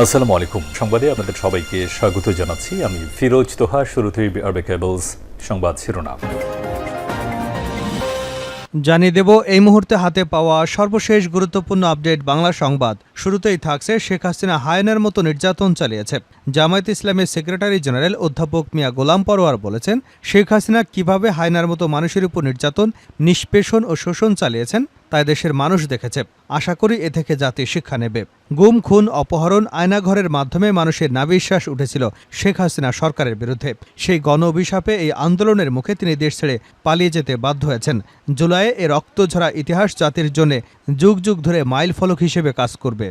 আসসালামু আলাইকুম। সংবাদে আপনাদের সবাইকে স্বাগত জানাচ্ছি। আমি ফিরোজ তোহা, শুরুতেই আরবে কেবলস সংবাদ শিরোনাম। জানিয়ে দেব, এই মুহূর্তে হাতে পাওয়া সর্বশেষ গুরুত্বপূর্ণ আপডেট বাংলা সংবাদ। শুরুতেই থাকছে শেখ হাসিনা হায়নার মতো নির্যাতন চালিয়েছে। জামায়াত ইসলামের সেক্রেটারি জেনারেল অধ্যাপক মিয়া গোলাম পরোয়ার বলেছেন, শেখ হাসিনা কীভাবে হায়নার মতো মানুষের উপর নির্যাতন, নিষ্পেষণ ও শোষণ চালিয়েছেন তাই দেশের মানুষ দেখেছে। আশা করি এ থেকে জাতি শিক্ষা নেবে। গুম, খুন, অপহরণ আয়নাঘরের মাধ্যমে মানুষের নাবিশ্বাস উঠেছিল শেখ হাসিনা সরকারের বিরুদ্ধে। সেই গণ অভিশাপে এই আন্দোলনের মুখে তিনি দেশ ছেড়ে পালিয়ে যেতে বাধ্য হয়েছেন। জুলাইয়ে এ রক্তঝরা ইতিহাস জাতির জন্য যুগ যুগ ধরে মাইল ফলক হিসেবে কাজ করবে।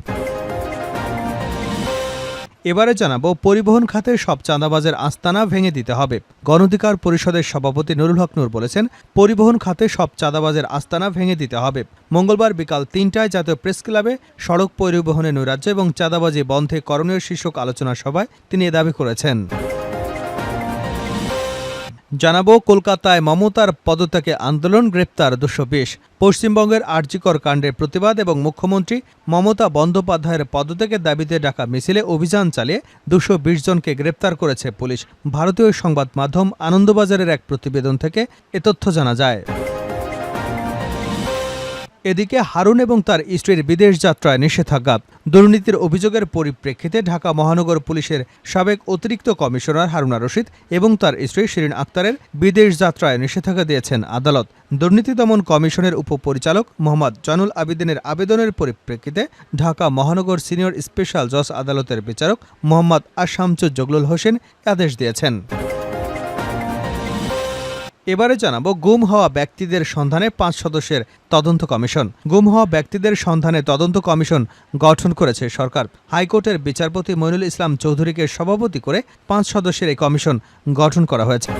এবারে জানাব, পরিবহন খাতে সব চাঁদাবাজের আস্তানা ভেঙে দিতে হবে। গণধিকার পরিষদের সভাপতি নুরুল হক নূর বলেছেন, পরিবহন খাতে সব চাঁদাবাজের আস্তানা ভেঙে দিতে হবে। মঙ্গলবার বিকাল তিনটায় জাতীয় প্রেস ক্লাবে সড়ক পরিবহনে নৈরাজ্য এবং চাঁদাবাজি বন্ধে করণীয় শীর্ষক আলোচনা সভায় তিনি এ দাবি করেছেন। জানাব, কলকাতায় মমতার পদত্যাগে আন্দোলন, গ্রেপ্তার দুশো বিশ। পশ্চিমবঙ্গের আর্যিকর কাণ্ডের প্রতিবাদ এবং মুখ্যমন্ত্রী মমতা বন্দ্যোপাধ্যায়ের পদত্যাগের দাবিতে ডাকা মিছিলে অভিযান চালিয়ে দুশো বিশ জনকে গ্রেপ্তার করেছে পুলিশ। ভারতীয় সংবাদ মাধ্যম আনন্দবাজারের এক প্রতিবেদন থেকে এ তথ্য জানা যায়। এদিকে হারুন এবং তার স্ত্রীর বিদেশ যাত্রায় নিষেধাজ্ঞা। দুর্নীতির অভিযোগের পরিপ্রেক্ষিতে ঢাকা মহানগর পুলিশের সাবেক অতিরিক্ত কমিশনার হারুনা রশিদ এবং তার স্ত্রী শিরিন আক্তারের বিদেশ যাত্রায় নিষেধাজ্ঞা দিয়েছেন আদালত। দুর্নীতি দমন কমিশনের উপপরিচালক মোহাম্মদ জানুল আবেদিনের আবেদনের পরিপ্রেক্ষিতে ঢাকা মহানগর সিনিয়র স্পেশাল জজ আদালতের বিচারক মোহাম্মদ আশামচুর জগলুল হোসেন আদেশ দিয়েছেন। এবারে জানাব গুম হওয়া ব্যক্তিদের সন্ধানে পাঁচ সদস্যের তদন্ত কমিশন। গুম হওয়া ব্যক্তিদের সন্ধানে তদন্ত কমিশন গঠন করেছে সরকার। হাইকোর্টের বিচারপতি মইনুল ইসলাম চৌধুরীকে সভাপতি করে পাঁচ সদস্যের এই কমিশন গঠন করা হয়েছে।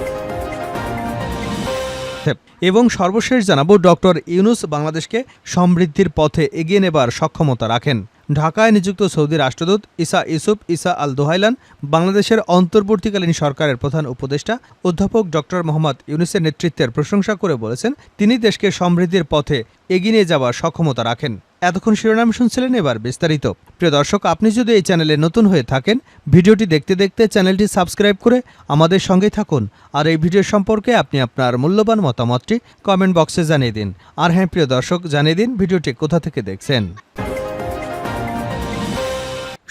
এবং সর্বশেষ জানাব ডক্টর ইউনুস বাংলাদেশকে সমৃদ্ধির পথে এগিয়ে নেবার সক্ষমতা রাখেন। ঢাকায় নিযুক্ত সৌদি রাষ্ট্রদূত ইসা ইউসুফ ইসা আল দোহাইলান বাংলাদেশের অন্তর্বর্তীকালীন সরকারের প্রধান উপদেষ্টা অধ্যাপক ডক্টর মোহাম্মদ ইউনুসের নেতৃত্বের প্রশংসা করে বলেছেন, তিনি দেশকে সমৃদ্ধির পথে এগিয়ে নিয়ে যাওয়ার সক্ষমতা রাখেন। এতক্ষণ শিরোনাম শুনছিলেন এবার বিস্তারিত। প্রিয় দর্শক, আপনি যদি এই চ্যানেলে নতুন হয়ে থাকেন, ভিডিওটি দেখতে দেখতে চ্যানেলটি সাবস্ক্রাইব করে আমাদের সঙ্গে থাকুন। আর এই ভিডিও সম্পর্কে আপনি আপনার মূল্যবান মতামতটি কমেন্ট বক্সে জানিয়ে দিন। আর হ্যাঁ প্রিয় দর্শক, জানিয়ে দিন ভিডিওটি কোথা থেকে দেখছেন।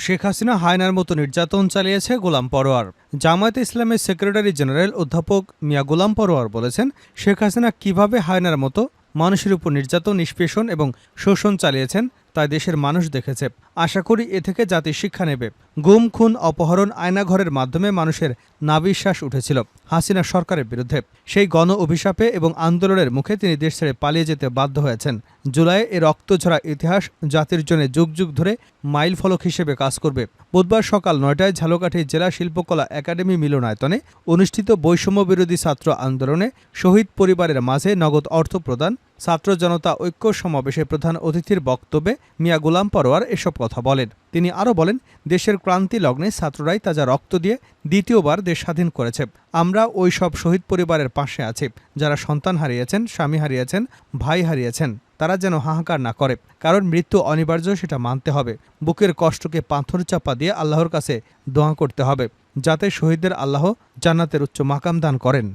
শেখ হাসিনা হায়নার মতো নির্যাতন চালিয়েছে গোলাম পরোয়ার। জামায়াত ইসলামের সেক্রেটারি জেনারেল অধ্যাপক মিয়া গোলাম পরোয়ার বলেছেন, শেখ হাসিনা কীভাবে হায়নার মতো মানুষের উপর নির্যাতন, নিষ্পেষণ এবং শোষণ চালিয়েছেন তাই দেশের মানুষ দেখেছে। আশা করি এ থেকে জাতির শিক্ষা নেবে। গুম, খুন, অপহরণ আয়নাঘরের মাধ্যমে মানুষের নাবিশ্বাস উঠেছিল হাসিনা সরকারের বিরুদ্ধে। সেই গণ অভিশাপে এবং আন্দোলনের মুখে তিনি দেশ ছেড়ে পালিয়ে যেতে বাধ্য হয়েছেন। জুলাই এ রক্তঝরা ইতিহাস জাতির জন্য যুগ যুগ ধরে মাইল ফলক হিসেবে কাজ করবে। বুধবার সকাল নয়টায় ঝালকাঠি জেলা শিল্পকলা একাডেমি মিলনায়তনে অনুষ্ঠিত বৈষম্য বিরোধী ছাত্র আন্দোলনে শহীদ পরিবারের মাঝে নগদ অর্থ প্রদান, ছাত্র জনতা ঐক্য সমাবেশে প্রধান অতিথির বক্তব্যে মিয়া গোলাম পরোয়ার এসব কথা বলেন। তিনি আরও বলেন, দেশের ক্রান্তি লগ্নে ছাত্ররাই তাজা রক্ত দিয়ে দ্বিতীয়বার দেশ স্বাধীন করেছে। আমরা ওই সব শহীদ পরিবারের পাশে আছি, যারা সন্তান হারিয়েছেন, স্বামী হারিয়েছেন, ভাই হারিয়েছেন। তারা যেন হাহাকার না করে, কারণ মৃত্যু অনিবার্য সেটা মানতে হবে। বুকের কষ্টকে পাথর চাপা দিয়ে আল্লাহর কাছে দোয়া করতে হবে, যাতে শহীদদের আল্লাহ জান্নাতের উচ্চ মাকাম দান করেন।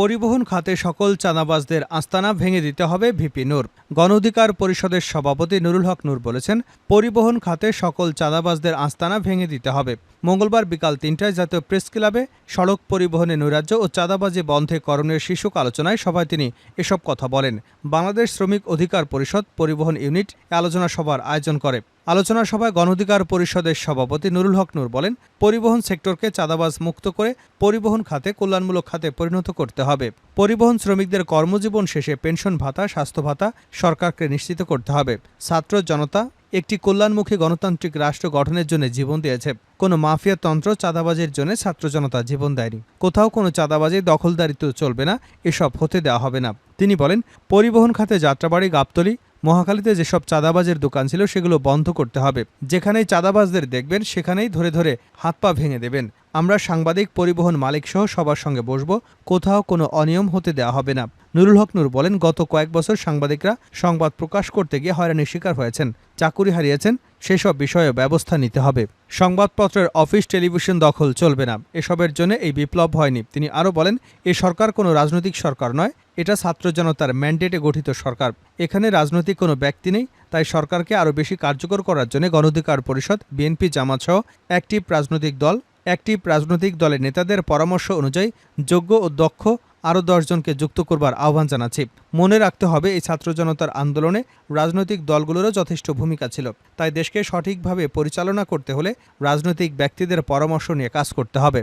পরিবহন খাতে সকল চাঁদাবাজদের আস্তানা ভেঙে দিতে হবে ভিপি নূর। গণ অধিকার পরিষদের সভাপতি নুরুল হক নূর বলেছেন, পরিবহন খাতে সকল চাঁদাবাজদের আস্তানা ভেঙে দিতে হবে। মঙ্গলবার বিকাল তিনটায় জাতীয় প্রেস ক্লাবে সড়ক পরিবহনে নৈরাজ্য ও চাঁদাবাজি বন্ধে করণীয় শীর্ষক আলোচনায় সভায় তিনি এসব কথা বলেন। বাংলাদেশ শ্রমিক অধিকার পরিষদ পরিবহন ইউনিট আলোচনা সভার আয়োজন করে। আলোচনা সভায় গণঅধিকার পরিষদের সভাপতি নুরুল হক নূর বলেন, পরিবহন সেক্টরকে চাঁদাবাজ মুক্ত করে পরিবহন খাতে, কল্যাণমূলক খাতে পরিণত করতে হবে। পরিবহন শ্রমিকদের কর্মজীবন শেষে পেনশন ভাতা, স্বাস্থ্য ভাতা সরকারকে নিশ্চিত করতে হবে। ছাত্র জনতা একটি কল্যাণমুখী গণতান্ত্রিক রাষ্ট্র গঠনের জন্য জীবন দিয়েছে। কোনো মাফিয়া তন্ত্র চাঁদাবাজির জন্য ছাত্র জনতা জীবন দেয়নি। কোথাও কোনো চাঁদাবাজি, দখলদারিত্ব চলবে না, এসব হতে দেওয়া হবে না। তিনি বলেন, পরিবহন খাতে যাত্রাবাড়ি, গাবতলি মহাখালীতে যেসব চাঁদাবাজের দোকান ছিল সেগুলো বন্ধ করতে হবে। যেখানেই চাঁদাবাজদের দেখবেন, সেখানেই ধরে ধরে হাত পা ভেঙে দেবেন। আমরা সাংবাদিক, পরিবহন মালিকসহ সবার সঙ্গে বসবো। কোথাও কোনো অনিয়ম হতে দেওয়া হবে না। নুরুল হক নূর বলেন, গত কয়েক বছর সাংবাদিকরা সংবাদ প্রকাশ করতে গিয়ে হয়রানির শিকার হয়েছেন, চাকুরি হারিয়েছেন, সেসব বিষয়ে ব্যবস্থা নিতে হবে। সংবাদপত্রের অফিস টেলিভিশন দখল চলবে না, এসবের জন্য এই বিপ্লব হয়নি। তিনি আরও বলেন, এ সরকার কোনো রাজনৈতিক সরকার নয়, এটা ছাত্র জনতার ম্যান্ডেটে গঠিত সরকার। এখানে রাজনৈতিক কোনো ব্যক্তি নেই, তাই সরকারকে আরও বেশি কার্যকর করার জন্য গণঅধিকার পরিষদ, বিএনপি জামাত সহ অ্যাক্টিভ রাজনৈতিক দল অ্যাক্টিভ রাজনৈতিক দলের নেতাদের পরামর্শ অনুযায়ী যোগ্য ও দক্ষ আরও দশজনকে যুক্ত করবার আহ্বান জানাচ্ছি। মনে রাখতে হবে, এই ছাত্র জনতার আন্দোলনে রাজনৈতিক দলগুলোরও যথেষ্ট ভূমিকা ছিল। তাই দেশকে সঠিকভাবে পরিচালনা করতে হলে রাজনৈতিক ব্যক্তিদের পরামর্শ নিয়ে কাজ করতে হবে।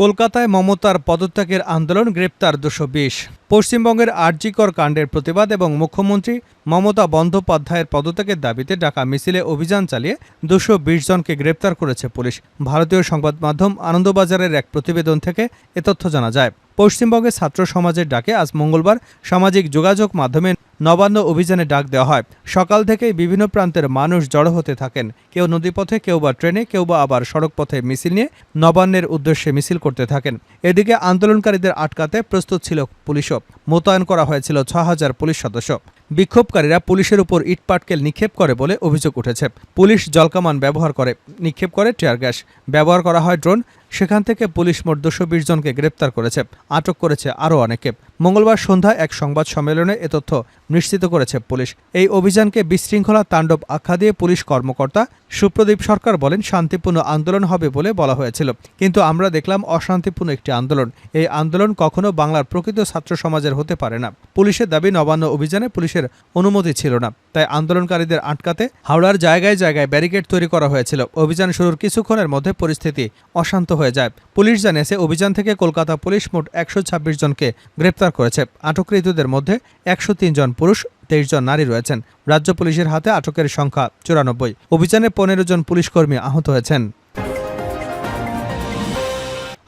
কলকাতায় মমতার পদত্যাগের আন্দোলন গ্রেপ্তার দুশো বিশ। পশ্চিমবঙ্গের আরজিকর কাণ্ডের প্রতিবাদ এবং মুখ্যমন্ত্রী মমতা বন্দ্যোপাধ্যায়ের পদত্যাগের দাবিতে ডাকা মিছিলে অভিযান চালিয়ে দুশো বিশ জনকে গ্রেপ্তার করেছে পুলিশ। ভারতীয় সংবাদ মাধ্যম আনন্দবাজারের এক প্রতিবেদন থেকে এ তথ্য জানা যায়। পশ্চিমবঙ্গের ছাত্র সমাজের ডাকে আজ মঙ্গলবার সামাজিক যোগাযোগ মাধ্যমে নবান্ন অভিযানে ডাক দেওয়া হয়। সকাল থেকেই বিভিন্ন প্রান্তের মানুষ জড়ো হতে থাকেন। কেউ নদীপথে, কেউ বা ট্রেনে, কেউ বা আবার সড়ক পথে মিছিল নিয়ে নবান্নের উদ্দেশ্যে মিছিল করতে থাকেন। এদিকে আন্দোলনকারীদের আটকাতে প্রস্তুত ছিল পুলিশও। মোতায়েন করা হয়েছিল ছ হাজার পুলিশ সদস্য। বিক্ষোভকারীরা পুলিশের উপর ইটপাটকেল নিক্ষেপ করে বলে অভিযোগ উঠেছে। পুলিশ জলকামান ব্যবহার করে, নিক্ষেপ করে টিয়ার গ্যাস। ব্যবহার করা হয় ড্রোন সেখান থেকে পুলিশ মোট দুশো বিশ জনকে গ্রেপ্তার করেছে। আটক করেছে আরও অনেকে। মঙ্গলবার সন্ধ্যায় এক সংবাদ সম্মেলনে এ তথ্য নিশ্চিত করেছে পুলিশ। এই অভিযানকে বিশৃঙ্খলা তাণ্ডব আখ্যা দিয়ে পুলিশ কর্মকর্তা সুপ্রদীপ সরকার বলেন, শান্তিপূর্ণ আন্দোলন হবে বলে বলা হয়েছিল। কিন্তু আমরা দেখলাম অশান্তিপূর্ণ একটি আন্দোলন। এই আন্দোলন কখনো বাংলার প্রকৃত ছাত্র সমাজের হতে পারে না। পুলিশের দাবি, নবান্ন অভিযানে পুলিশের অনুমতি ছিল না। তাই আন্দোলনকারীদের আটকাতে হাওড়ার জায়গায় জায়গায় ব্যারিকেড তৈরি করা হয়েছিল। অভিযান শুরুর কিছুক্ষণের মধ্যে পরিস্থিতি অশান্ত হয়ে যায়। পুলিশ জানিয়েছে, অভিযান থেকে কলকাতা পুলিশ মোট একশো ছাব্বিশ জনকে গ্রেপ্তার করেছে। আটককৃতদের মধ্যে একশো জন পুরুষ, তেইশ জন নারী রয়েছেন। রাজ্য পুলিশের হাতে আটকের সংখ্যা চুরানব্বই। অভিযানে পনেরো জন পুলিশকর্মী আহত হয়েছেন।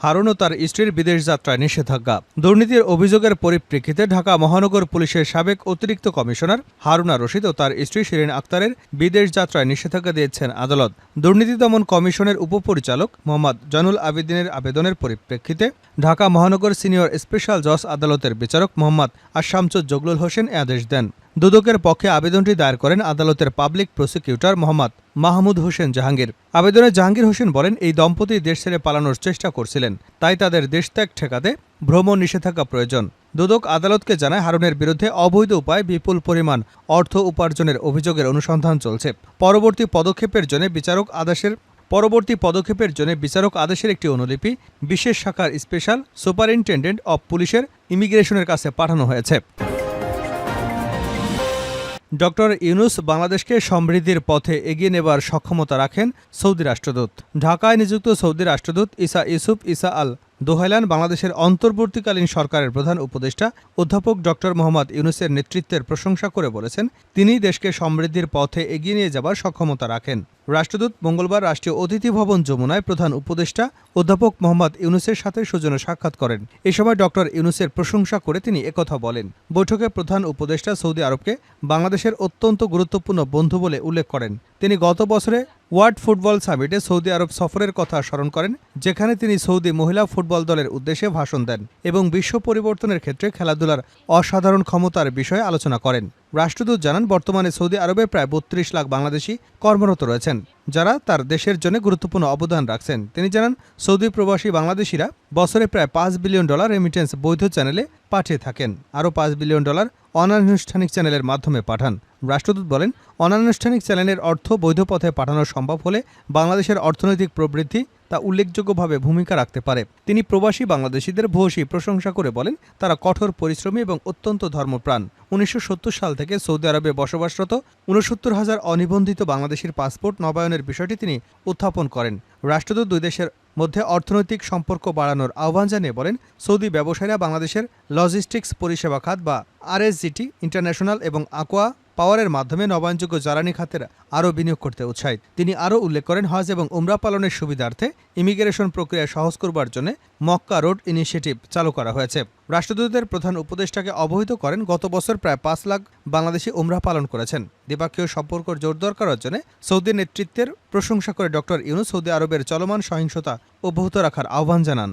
হারুন ও তার স্ত্রীর বিদেশ যাত্রায় নিষেধাজ্ঞা। দুর্নীতির অভিযোগের পরিপ্রেক্ষিতে ঢাকা মহানগর পুলিশের সাবেক অতিরিক্ত কমিশনার হারুনা রশিদ ও তার স্ত্রী শিরিন আক্তারের বিদেশ যাত্রায় নিষেধাজ্ঞা দিয়েছেন আদালত। দুর্নীতি দমন কমিশনের উপপরিচালক মোহাম্মদ জানুল আবেদিনের আবেদনের পরিপ্রেক্ষিতে ঢাকা মহানগর সিনিয়র স্পেশাল জজ আদালতের বিচারক মোহাম্মদ আশামসুদ জগলুল হোসেন এ আদেশ দেন। দুদকের পক্ষে আবেদনটি দায়ের করেন আদালতের পাবলিক প্রসিকিউটর মোহাম্মদ মাহমুদ হোসেন জাহাঙ্গীর। আবেদনে জাহাঙ্গীর হোসেন বলেন, এই দম্পতি দেশ ছেড়ে পালানোর চেষ্টা করছিলেন। তাই তাদের দেশত্যাগ ঠেকাতে ভ্রমণ নিষেধাজ্ঞা প্রয়োজন। দুদক আদালতকে জানায়, হারুনের বিরুদ্ধে অবৈধ উপায়ে বিপুল পরিমাণ অর্থ উপার্জনের অভিযোগের অনুসন্ধান চলছে। পরবর্তী পদক্ষেপের জন্য বিচারক আদেশের, পরবর্তী পদক্ষেপের জন্য বিচারক আদেশের একটি অনুলিপি বিশেষ শাখার স্পেশাল সুপারিনটেন্ডেন্ট অব পুলিশের ইমিগ্রেশনের কাছে পাঠানো হয়েছে। ডক্টর ইউনুস বাংলাদেশকে সমৃদ্ধির পথে এগিয়ে নেবার সক্ষমতা রাখেন সৌদি রাষ্ট্রদূত। ঢাকায় নিযুক্ত সৌদি রাষ্ট্রদূত ইসা ইউসুফ ইসা আল দোহাইলান বাংলাদেশের অন্তর্বর্তীকালীন সরকারের প্রধান উপদেষ্টা অধ্যাপক ডক্টর মোহাম্মদ ইউনুসের নেতৃত্বের প্রশংসা করে বলেছেন তিনি দেশকে সমৃদ্ধির পথে এগিয়ে নিয়ে যাবার সক্ষমতা রাখেন। রাষ্ট্রদূত মঙ্গলবার রাষ্ট্রীয় অতিথি ভবন যমুনায় প্রধান উপদেষ্টা অধ্যাপক মোহাম্মদ ইউনুসের সাথে সৌজন্য সাক্ষাৎ করেন। এ সময় ডক্টর ইউনুসের প্রশংসা করে তিনি একথা বলেন। বৈঠকে প্রধান উপদেষ্টা সৌদি আরবকে বাংলাদেশের অত্যন্ত গুরুত্বপূর্ণ বন্ধু বলে উল্লেখ করেন। তিনি গত বছরে ওয়ার্ল্ড ফুটবল সামিটে সৌদি আরব সফরের কথা স্মরণ করেন, যেখানে তিনি সৌদি মহিলা ফুটবল দলের উদ্দেশ্যে ভাষণ দেন এবং বিশ্ব পরিবর্তনের ক্ষেত্রে খেলাধুলার অসাধারণ ক্ষমতার বিষয়ে আলোচনা করেন। রাষ্ট্রদূত জানান, বর্তমানে সৌদি আরবে প্রায় বত্রিশ লাখ বাংলাদেশি কর্মরত রয়েছেন। যারা তার দেশের জন্য গুরুত্বপূর্ণ অবদান রাখছেন। তিনি জানান, সৌদি প্রবাসী বাংলাদেশিরা বছরে প্রায় পাঁচ বিলিয়ন ডলার রেমিটেন্স বৈধ চ্যানেলে পাঠিয়ে থাকেন। আরও পাঁচ বিলিয়ন ডলার অনানুষ্ঠানিক চ্যানেলের মাধ্যমে পাঠান। রাষ্ট্রদূত বলেন, অনানুষ্ঠানিক চ্যানেলের অর্থ বৈধ পথে পাঠানো সম্ভব হলে বাংলাদেশের অর্থনৈতিক প্রবৃদ্ধি তা উল্লেখযোগ্যভাবে ভূমিকা রাখতে পারে। তিনি প্রবাসী বাংলাদেশিদের ভূয়সী প্রশংসা করে বলেন, তারা কঠোর পরিশ্রমী এবং অত্যন্ত ধর্মপ্রাণ। উনিশশো সাল থেকে সৌদি আরবে বসবাসরত উনসত্তর হাজার অনিবন্ধিত বাংলাদেশের পাসপোর্ট নবায়নের বিষয়টি তিনি উত্থাপন করেন। রাষ্ট্রদূত দুই দেশের মধ্যে অর্থনৈতিক সম্পর্ক বাড়ানোর আহ্বান জানিয়ে বলেন, সৌদি ব্যবসায়ীরা বাংলাদেশের লজিস্টিক্স পরিষেবা খাত বা আরএসজিটি ইন্টারন্যাশনাল এবং আকোয়া পাওয়ারের মাধ্যমে নবায়নযোগ্য জ্বালানি খাতের আরও বিনিয়োগ করতে উৎসাহিত তিনি আরও উল্লেখ করেন, হজ এবং উমরা পালনের সুবিধার্থে ইমিগ্রেশন প্রক্রিয়া সহজ করবার জন্য মক্কা রোড ইনিশিয়েটিভ চালু করা হয়েছে। রাষ্ট্রদূতের প্রধান উপদেষ্টাকে অবহিত করেন, গত বছর প্রায় পাঁচ লাখ বাংলাদেশি উমরা পালন করেছেন। দ্বিপাক্ষীয় সম্পর্ক জোরদার করার জন্য সৌদি নেতৃত্বের প্রশংসা করে ডক্টর ইউনুস সৌদি আরবের চলমান সহিংসতা অব্যাহত রাখার আহ্বান জানান।